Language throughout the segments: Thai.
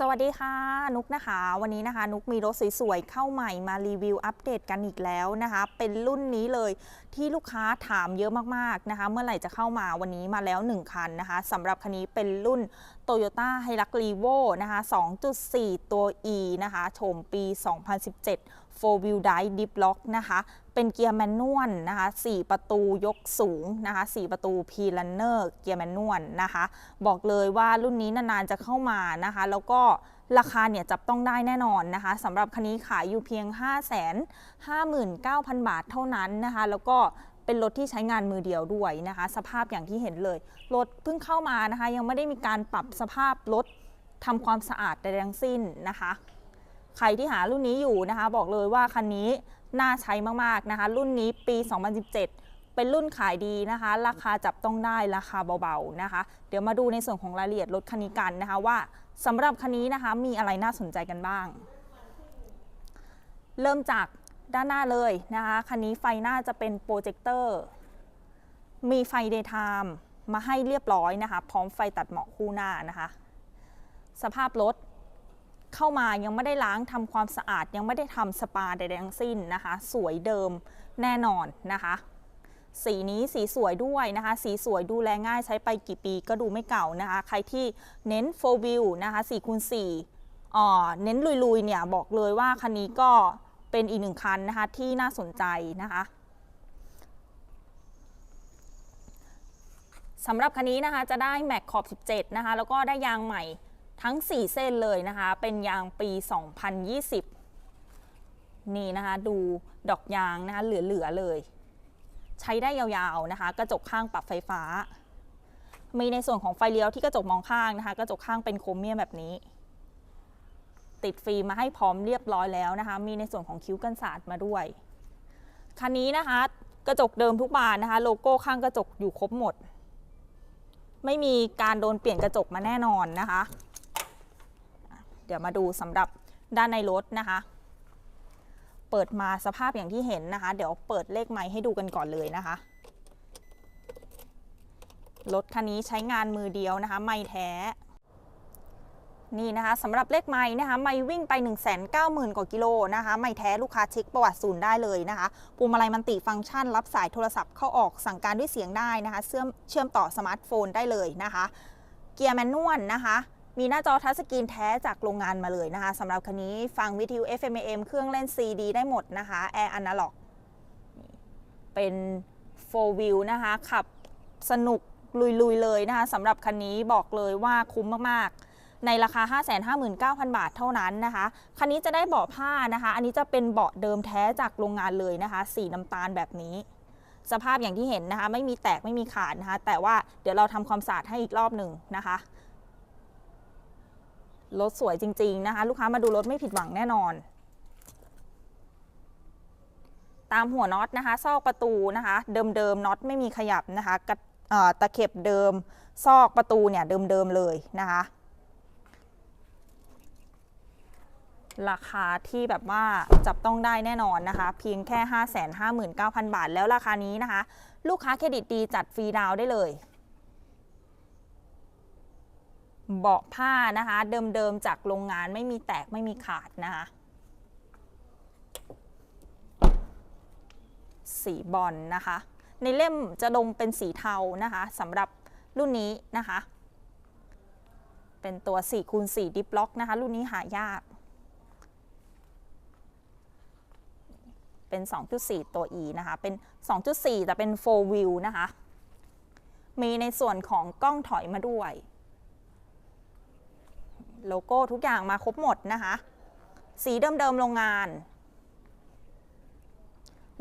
สวัสดีค่ะ นุกนะคะ วันนี้นะคะ นุกมีรถสวยๆเข้าใหม่มารีวิวอัปเดตกันอีกแล้วนะคะ เป็นรุ่นนี้เลยที่ลูกค้าถามเยอะมากๆนะคะ เมื่อไหร่จะเข้ามาวันนี้มาแล้ว 1 คันนะคะสำหรับคันนี้เป็นรุ่น Toyota h i l u x r e v o นะคะ 2.4 ตัว E นะคะโฉมปี 2017 4 wheel drive deep lock นะคะ เป็นเกียร์แมนนวลนะคะ 4 ประตูยกสูงนะคะ 4 ประตู P Runner เกียร์แมนนวลนะคะ บอกเลยว่ารุ่นนี้นานๆจะเข้ามานะคะ แล้วก็ราคาเนี่ยจับต้องได้แน่นอนนะคะสำหรับคันนี้ขายอยู่เพียง 5 5 9 0 0 0 บาทเท่านั้นนะคะ แล้วก็เป็นรถที่ใช้งานมือเดียวด้วยนะคะ สภาพอย่างที่เห็นเลย รถเพิ่งเข้ามานะคะ ยังไม่ได้มีการปรับสภาพรถทำความสะอาดใดทั้งสิ้นนะคะ ใครที่หารุ่นนี้อยู่นะคะ บอกเลยว่าคันนี้น่าใช้มากๆนะคะ รุ่นนี้ปี 2017 เป็นรุ่นขายดีนะคะ ราคาจับต้องได้ราคาเบาๆนะคะ เดี๋ยวมาดูในส่วนของรายละเอียดรถคันนี้กันนะคะว่าสำหรับคันนี้นะคะมีอะไรน่าสนใจกันบ้าง เริ่มจากด้านหน้าเลยนะคะคันนี้ไฟหน้าจะเป็นโปรเจคเตอร์มีไฟเดย์ไทม์มาให้เรียบร้อยนะคะ พร้อมไฟตัดหมอกคู่หน้านะคะ สภาพรถ เข้ามายังไม่ได้ล้างทำความสะอาด ยังไม่ได้ทำสปาใดๆทั้งสิ้นนะคะ สวยเดิมแน่นอนนะคะ สีนี้สีสวยด้วยนะคะ สีสวยดูแลง่ายใช้ไปกี่ปีก็ดูไม่เก่านะคะ ใครที่เน้น4 wheel นะคะ4คูณ4อ่อเน้นลุยๆเนี่ยบอกเลยว่าคันนี้ก็เป็นอีกหนึ่งคันนะคะที่น่าสนใจนะคะสำหรับคันนี้นะคะจะได้แม็กขอบ 17 นะคะ แล้วก็ได้ยางใหม่ ทั้ง 4 เส้นเลยนะคะ เป็นยางปี 2020 นี่นะคะ ดูดอกยางนะคะ เหลือๆเลย ใช้ได้ยาวๆนะคะ กระจกข้างปรับไฟฟ้า มีในส่วนของไฟเลี้ยวที่กระจกมองข้างนะคะ กระจกข้างเป็นโครเมียมแบบนี้ ติดฟิล์มมาให้พร้อมเรียบร้อยแล้วนะคะ มีในส่วนของคิ้วกันศาสตร์มาด้วย คันนี้นะคะ กระจกเดิมทุกบานนะคะ โลโก้ข้างกระจกอยู่ครบหมด ไม่มีการโดนเปลี่ยนกระจกมาแน่นอนนะคะ เดี๋ยวมาดูสำหรับด้านในรถนะคะ เปิดมาสภาพอย่างที่เห็นนะคะ เดี๋ยวเปิดเลขไม้ให้ดูกันก่อนเลยนะคะ รถคันนี้ใช้งานมือเดียวนะคะ ไม่แท้นี่นะคะสำหรับเลขไม้นะคะไม่วิ่งไป 1 9 0 0 0 0 กว่ากิโลนะคะ ไม่แท้ลูกค้าเช็คประวัติศูนย์ได้เลยนะคะปุ่มอะไรมันติฟังก์ชัน รับสายโทรศัพท์เข้าออกสั่งการด้วยเสียงได้นะคะเชื่อมเชื่อมต่อสมาร์ทโฟนได้เลยนะคะ เกียร์แมนนวลนะคะ มีหน้าจอทัชสกรีนแท้จากโรงงานมาเลยนะคะสำหรับคันนี้ฟังวิทยุ FM AM เครื่องเล่น CD ได้หมดนะคะแอร์อนาล็อกเป็น 4 wheel นะคะขับสนุกลุยๆเลยนะคะสำหรับคันนี้บอกเลยว่าคุ้มมากๆ ในราคา 559,000 บาทเท่านั้นนะคะ คันนี้จะได้เบาะผ้านะคะ อันนี้จะเป็นเบาะเดิมแท้จากโรงงานเลยนะคะ สีน้ำตาลแบบนี้ สภาพอย่างที่เห็นนะคะ ไม่มีแตกไม่มีขาดนะคะ แต่ว่าเดี๋ยวเราทำความสะอาดให้อีกรอบหนึ่งนะคะ รถสวยจริง ๆ นะคะ ลูกค้ามาดูรถไม่ผิดหวังแน่นอน ตามหัวน็อตนะคะ ซอกประตูนะคะ เดิมๆน็อตไม่มีขยับนะคะกระตะเข็บเดิม ซอกประตูเนี่ยเดิมๆเลยนะคะ ราคาที่แบบว่าจับต้องได้แน่นอนนะคะ เพียงแค่ 559,000 บาท แล้วราคานี้นะคะ ลูกค้าเครดิตดีจัดฟรีดาวได้เลย เบาะผ้านะคะ เดิมๆจากโรงงานไม่มีแตกไม่มีขาดนะคะ สีบอลนะคะ ในเล่มจะลงเป็นสีเทานะคะสำหรับรุ่นนี้นะคะ เป็นตัว4คูณ4ดิฟล็อกนะคะ รุ่นนี้หายาก เป็น 2.4 ตัว E นะคะ เป็น 2.4 แต่เป็น 4 wheel นะคะ มีในส่วนของกล้องถอยมาด้วย โลโก้ทุกอย่างมาครบหมดนะคะ สีเดิมๆโรงงาน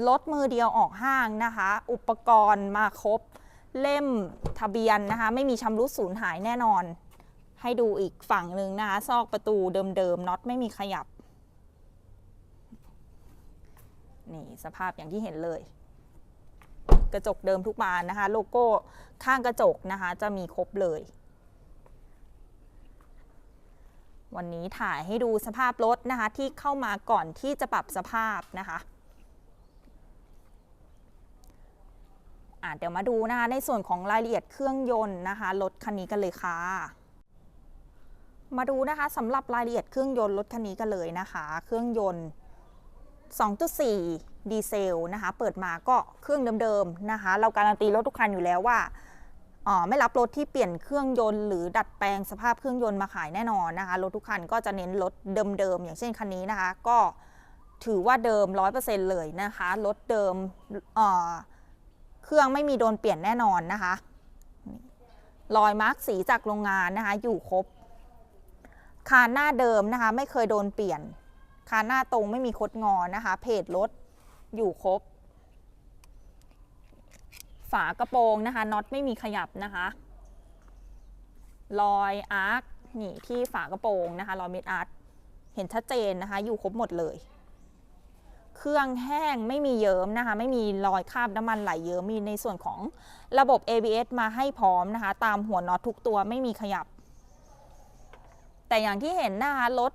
รถมือเดียวออกห้างนะคะ อุปกรณ์มาครบเล่มทะเบียนนะคะ ไม่มีชำรุดสูญหายแน่นอน ให้ดูอีกฝั่งหนึ่งนะคะ ซอกประตูเดิมๆน็อตไม่มีขยับ นี่สภาพอย่างที่เห็นเลย กระจกเดิมทุกบานนะคะ โลโก้ข้างกระจกนะคะ จะมีครบเลย วันนี้ถ่ายให้ดูสภาพรถนะคะ ที่เข้ามาก่อนที่จะปรับสภาพนะคะเดี๋ยวมาดูนะคะในส่วนของรายละเอียดเครื่องยนต์นะคะรถคันนี้กันเลยค่ะ มาดูนะคะสำหรับรายละเอียดเครื่องยนต์รถคันนี้กันเลยนะคะ เครื่องยนต์ 2.4 ดีเซลนะคะ เปิดมาก็เครื่องเดิมๆนะคะ เราการันตีรถทุกคันอยู่แล้วว่า ไม่รับรถที่เปลี่ยนเครื่องยนต์หรือดัดแปลงสภาพเครื่องยนต์มาขายแน่นอนนะคะ รถทุกคันก็จะเน้นรถเดิมๆอย่างเช่นคันนี้นะคะ ก็ถือว่าเดิม 100%เลยนะคะ รถเดิมเครื่องไม่มีโดนเปลี่ยนแน่นอนนะคะ รอยมาร์กสีจากโรงงานนะคะ อยู่ครบ คานหน้าเดิมนะคะ ไม่เคยโดนเปลี่ยน คานหน้าตรงไม่มีคดงอนะคะ เพจรถอยู่ครบ ฝากระโปรงนะคะน็อตไม่มีขยับนะคะรอยอาร์คนี่ที่ฝากระโปรงนะคะรอยเม็ดอาร์คเห็นชัดเจนนะคะ อยู่ครบหมดเลย เครื่องแห้งไม่มีเยิ้มนะคะ ไม่มีรอยคราบน้ำมันไหลเยิ้มมีในส่วนของระบบ ABS มาให้พร้อมนะคะ ตามหัวน็อตทุกตัวไม่มีขยับ แต่อย่างที่เห็นนะคะรถ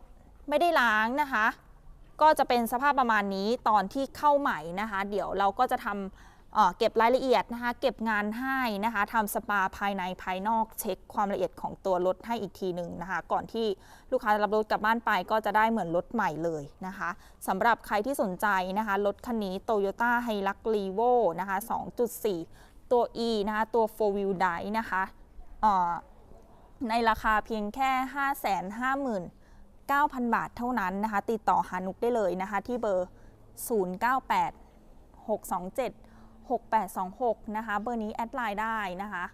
ไม่ได้ล้างนะคะ ก็จะเป็นสภาพประมาณนี้ตอนที่เข้าใหม่นะคะ เดี๋ยวเราก็จะทำ เก็บรายละเอียดนะคะเก็บงานให้นะคะทำสปาภายในภายนอกเช็คความละเอียดของตัวรถให้อีกทีหนึ่งนะคะ ก่อนที่ลูกค้าจะรับรถกลับบ้านไปก็จะได้เหมือนรถใหม่เลยนะคะสำหรับใครที่สนใจนะคะรถคันนี้ Toyota Hilux Revo นะคะ 2.4 ตัว E นะคะตัว 4 wheel drive นะคะในราคาเพียงแค่ 559,000 บาทเท่านั้นนะคะ ติดต่อหานุกได้เลยนะคะ ที่เบอร์ 098 627 6826 นะคะ เบอร์นี้แอดไลน์ได้นะคะ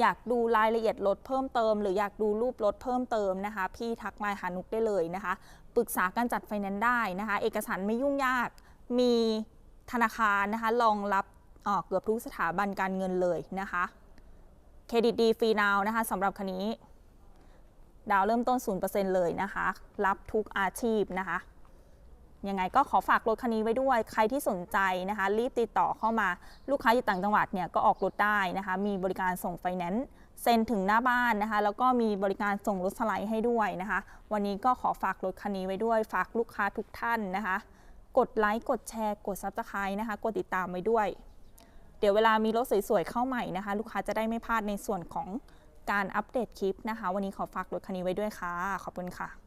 อยากดูรายละเอียดรถเพิ่มเติม หรืออยากดูรูปรถเพิ่มเติมนะคะ พี่ทักไลน์หานุกได้เลยนะคะ ปรึกษาการจัดไฟแนนซ์ได้นะคะ เอกสารไม่ยุ่งยาก มีธนาคารนะคะรองรับเอ่อเกือบทุกสถาบันการเงินเลยนะคะเครดิตดีฟรีนาวนะคะสำหรับคันนี้ ดาวเริ่มต้น 0%เลยนะคะ รับทุกอาชีพนะคะ ยังไงก็ขอฝากรถคันนี้ไว้ด้วย ใครที่สนใจนะคะ รีบติดต่อเข้ามาลูกค้าอยู่ต่างจังหวัดเนี่ยก็ออกรถได้นะคะ มีบริการส่งไฟแนนซ์เซ็นถึงหน้าบ้านนะคะ แล้วก็มีบริการส่งรถสไลด์ให้ด้วยนะคะ วันนี้ก็ขอฝากรถคันนี้ไว้ด้วย ฝากลูกค้าทุกท่านนะคะ กดไลค์กดแชร์ กดซับสไครต์นะคะ กดติดตามไว้ด้วย เดี๋ยวเวลามีรถสวยๆเข้าใหม่นะคะ ลูกค้าจะได้ไม่พลาดในส่วนของการอัปเดตคลิปนะคะ วันนี้ขอฝากรถคันนี้ไว้ด้วยค่ะขอบคุณค่ะ